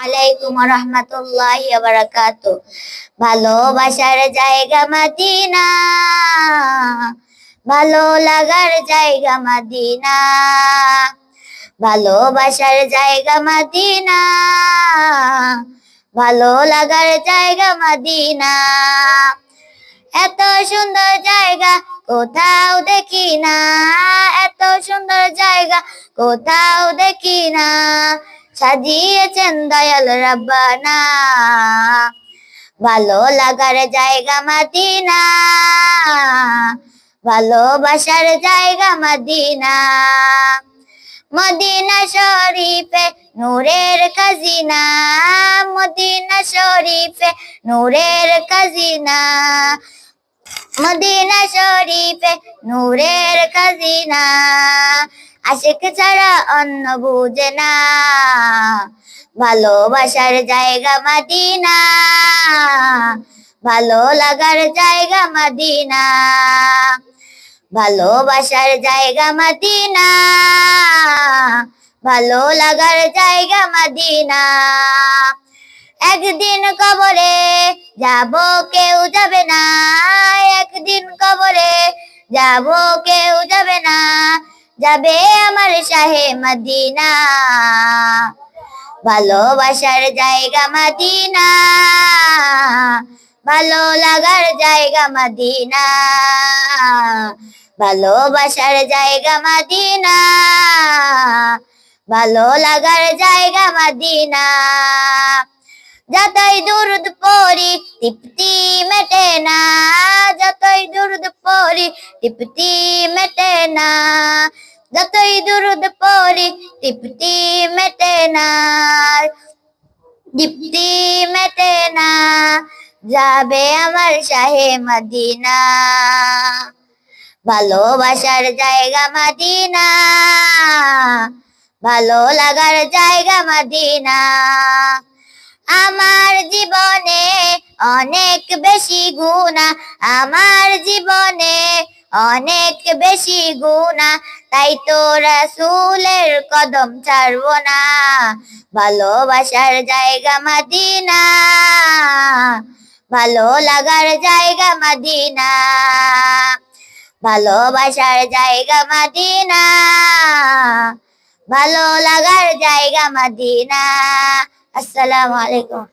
আলাইকুম রহমতুল্লাহ ভালোবাসার জায়গা মাদিনা। ভালো লাগার জায়গা মাদিনা। ভালোবাসার জায়গা মাদিনা। ভালো লাগার জায়গা মাদিনা। এত সুন্দর জায়গা কোথাও দেখি না। এত সুন্দর জায়গা কোথাও দেখি না। সাজিয়েছেন দয়াল রাব্বানা। ভালো লাগার জায়গা মাদিনা। ভালোবাসার জায়গা মাদিনা। মদিনা শরীফে নূরের খাজিনা। মদিনা শরীফে নূরের খাজিনা। মদিনা শরীফে নূরের খাজিনা। আশেক ছাড়া অন্য বুঝে না। ভালোবাসার জায়গা মাদিনা। ভালো লাগার জায়গা মাদিনা। ভালোবাসার জায়গা মাদিনা। ভালো লাগার জায়গা মাদিনা। একদিন কবরে যাব, কেউ যাবে না। একদিন কবরে যাব, কেউ যাবে না। যাবে আমার শাহে মদিনা। ভালোবাসার জায়গা মদিনা। ভালো লাগার জায়গা মদিনা। ভালোবাসার জায়গা মদিনা। ভালো লাগার জায়গা মদিনা। যতই দুরুদ পড়ি, তৃপ্তি মেটে না। যতই দুরুদ পড়ি, তৃপ্তি মেটে না। যতই দুরুদ পড়ি, তৃপ্তি মেটে না। তৃপ্তি মেটে না, যাবে আমার শাহে মদিনা। ভালোবাসার জায়গা মদিনা, ভালো লাগার জায়গা মদিনা। আমার জীবনে অনেক বেশি গুণা আমার জীবনে অনেক বেশি গুণা, তাই তো রাসূলের কদম ছাড়বো না। ভালোবাসার জায়গা মাদিনা, ভালো লাগার জায়গা মাদিনা, ভালোবাসার জায়গা মদিনা, ভালো লাগার জায়গা মাদিনা। আসসালামু আলাইকুম।